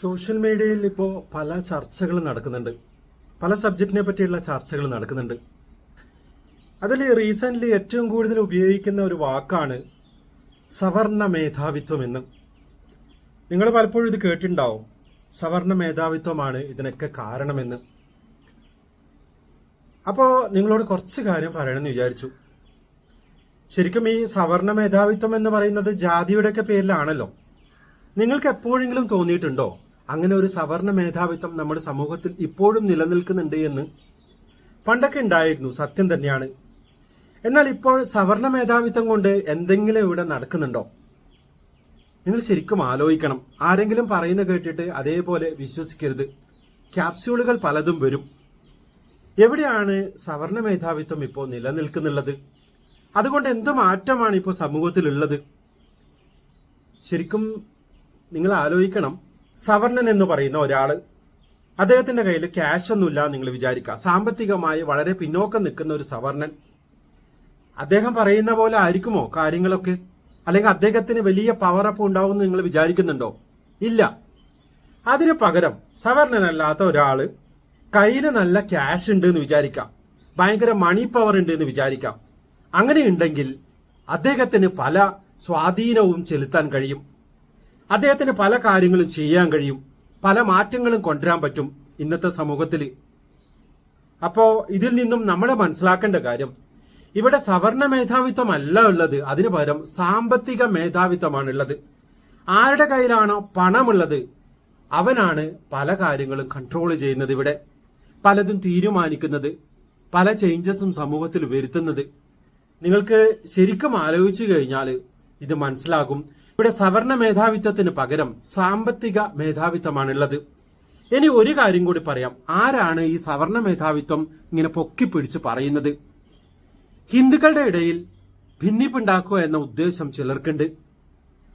Social മീഡിയയിൽ ഇപ്പോൾ പല ചർച്ചകൾ നടക്കുന്നുണ്ട്. പല സബ്ജക്റ്റിനെ പറ്റിയുള്ള ചർച്ചകൾ നടക്കുന്നുണ്ട്. അതിൽ റീസെന്റ്ലി ഏറ്റവും കൂടുതൽ ഉപയോഗിക്കുന്ന ഒരു വാക്കാണ് സവർണ മേധാവിത്വം എന്ന്. നിങ്ങൾ പലപ്പോഴും ഇത് കേട്ടിട്ടുണ്ടാവും. സവർണ മേധാവിത്വമാണ് ഇതിനൊക്കെ കാരണമെന്ന്. അപ്പോൾ നിങ്ങളോട് കുറച്ച് കാര്യം പറയണമെന്ന് വിചാരിച്ചു. ശരിക്കും ഈ സവർണ മേധാവിത്വം എന്ന് പറയുന്നത് ജാതിയുടെയൊക്കെ പേരിലാണല്ലോ. നിങ്ങൾക്ക് എപ്പോഴെങ്കിലും തോന്നിയിട്ടുണ്ടോ? അങ്ങനെ ഒരു സവർണ മേധാവിത്വം നമ്മുടെ സമൂഹത്തിൽ ഇപ്പോഴും നിലനിൽക്കുന്നുണ്ട് എന്ന് പണ്ടൊക്കെ ഉണ്ടായിരുന്നു സത്യം തന്നെയാണ്. എന്നാൽ ഇപ്പോൾ സവർണ മേധാവിത്വം കൊണ്ട് എന്തെങ്കിലും ഇവിടെ നടക്കുന്നുണ്ടോ? നിങ്ങൾ ശരിക്കും ആലോചിക്കണം. ആരെങ്കിലും പറയുന്ന കേട്ടിട്ട് അതേപോലെ വിശ്വസിക്കരുത്. ക്യാപ്സ്യൂളുകൾ പലതും വരും. എവിടെയാണ് സവർണ മേധാവിത്വം ഇപ്പോൾ നിലനിൽക്കുന്നുള്ളത്? അതുകൊണ്ട് എന്ത് മാറ്റമാണ് ഇപ്പോൾ സമൂഹത്തിലുള്ളത്? ശരിക്കും നിങ്ങൾ ആലോചിക്കണം. സവർണൻ എന്ന് പറയുന്ന ഒരാൾ അദ്ദേഹത്തിന്റെ കയ്യിൽ ക്യാഷ് ഒന്നുമില്ല നിങ്ങൾ വിചാരിക്കുക. സാമ്പത്തികമായി വളരെ പിന്നോക്കം നിൽക്കുന്ന ഒരു സവർണൻ. അദ്ദേഹം പറയുന്ന പോലെ ആയിരിക്കുമോ കാര്യങ്ങളൊക്കെ? അല്ലെങ്കിൽ അദ്ദേഹത്തിന് വലിയ പവറപ്പ് ഉണ്ടാവും നിങ്ങൾ വിചാരിക്കുന്നുണ്ടോ? ഇല്ല. അതിന് പകരം സവർണനല്ലാത്ത ഒരാൾ കയ്യിൽ നല്ല ക്യാഷ് ഉണ്ട് എന്ന് വിചാരിക്കാം. ഭയങ്കര മണി പവർ ഉണ്ട് എന്ന് വിചാരിക്കാം. അങ്ങനെയുണ്ടെങ്കിൽ അദ്ദേഹത്തിന് പല സ്വാധീനവും ചെലുത്താൻ കഴിയും. അദ്ദേഹത്തിന് പല കാര്യങ്ങളും ചെയ്യാൻ കഴിയും. പല മാറ്റങ്ങളും കൊണ്ടുവരാൻ പറ്റും ഇന്നത്തെ സമൂഹത്തിൽ അപ്പോ ഇതിൽ നിന്നും നമ്മൾ മനസ്സിലാക്കേണ്ട കാര്യം ഇവിടെ സവർണ മേധാവിത്വമല്ല ഉള്ളത്. അതിനു പകരം സാമ്പത്തിക മേധാവിത്വമാണ് ഉള്ളത് ആരുടെ കയ്യിലാണോ പണമുള്ളത് അവനാണ് പല കാര്യങ്ങളും കൺട്രോൾ ചെയ്യുന്നത് ഇവിടെ. പലതും തീരുമാനിക്കുന്നത് പല ചേഞ്ചസും സമൂഹത്തിൽ വരുത്തുന്നത്. നിങ്ങൾക്ക് ശരിക്കും ആലോചിച്ചു കഴിഞ്ഞാൽ ഇത് മനസ്സിലാകും. ഇവിടെ സവർണ മേധാവിത്വത്തിന് പകരം സാമ്പത്തിക മേധാവിത്വമാണുള്ളത്. ഇനി ഒരു കാര്യം കൂടി പറയാം. ആരാണ് ഈ സവർണ മേധാവിത്വം ഇങ്ങനെ പൊക്കിപ്പിടിച്ച് പറയുന്നത്? ഹിന്ദുക്കളുടെ ഇടയിൽ ഭിന്നിപ്പുണ്ടാക്കുക എന്ന ഉദ്ദേശം ചിലർക്കുണ്ട്.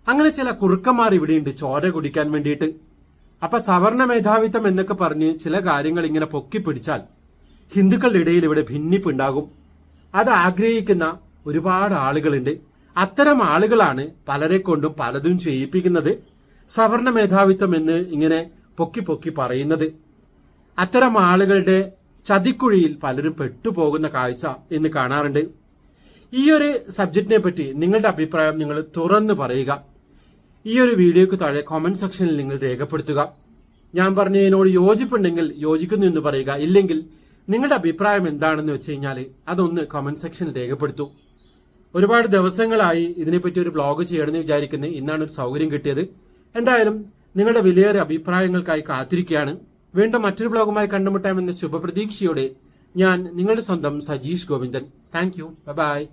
അങ്ങനെ ചില കുറുക്കന്മാർ ഇവിടെയുണ്ട് ചോര കുടിക്കാൻ വേണ്ടിയിട്ട്. അപ്പൊ സവർണ മേധാവിത്വം എന്നൊക്കെ പറഞ്ഞ് ചില കാര്യങ്ങൾ ഇങ്ങനെ പൊക്കിപ്പിടിച്ചാൽ ഹിന്ദുക്കളുടെ ഇടയിൽ ഇവിടെ ഭിന്നിപ്പുണ്ടാകും. അത് ആഗ്രഹിക്കുന്ന ഒരുപാട് ആളുകളുണ്ട്. അത്തരം ആളുകളാണ് പലരെ കൊണ്ടും പലതും ചെയ്യിപ്പിക്കുന്നത് സവർണ മേധാവിത്വം എന്ന് ഇങ്ങനെ പൊക്കി പൊക്കി പറയുന്നത്. അത്തരം ആളുകളുടെ ചതിക്കുഴിയിൽ പലരും പെട്ടുപോകുന്ന കാഴ്ച എന്ന് കാണാറുണ്ട്. ഈ ഒരു സബ്ജക്റ്റിനെ പറ്റി നിങ്ങളുടെ അഭിപ്രായം നിങ്ങൾ തുറന്ന് പറയുക. ഈ ഒരു വീഡിയോക്ക് താഴെ കോമന്റ് സെക്ഷനിൽ നിങ്ങൾ രേഖപ്പെടുത്തുക. ഞാൻ പറഞ്ഞതിനോട് യോജിപ്പുണ്ടെങ്കിൽ യോജിക്കുന്നു എന്ന് പറയുക. ഇല്ലെങ്കിൽ നിങ്ങളുടെ അഭിപ്രായം എന്താണെന്ന് വെച്ച് കഴിഞ്ഞാൽ അതൊന്ന് കമന്റ് സെക്ഷനിൽ രേഖപ്പെടുത്തൂ. ഒരുപാട് ദിവസങ്ങളായി ഇതിനെപ്പറ്റി ഒരു ബ്ലോഗ് ചെയ്യണമെന്ന് വിചാരിക്കുന്നത് ഇന്നാണ് ഒരു സൗകര്യം കിട്ടിയത്. എന്തായാലും നിങ്ങളുടെ വിലയേറെ അഭിപ്രായങ്ങൾക്കായി കാത്തിരിക്കുകയാണ്. വീണ്ടും മറ്റൊരു ബ്ലോഗുമായി കണ്ടുമുട്ടാമെന്ന ശുഭപ്രതീക്ഷയോടെ ഞാൻ നിങ്ങളുടെ സ്വന്തം Sajeesh Govindan. Thank you bye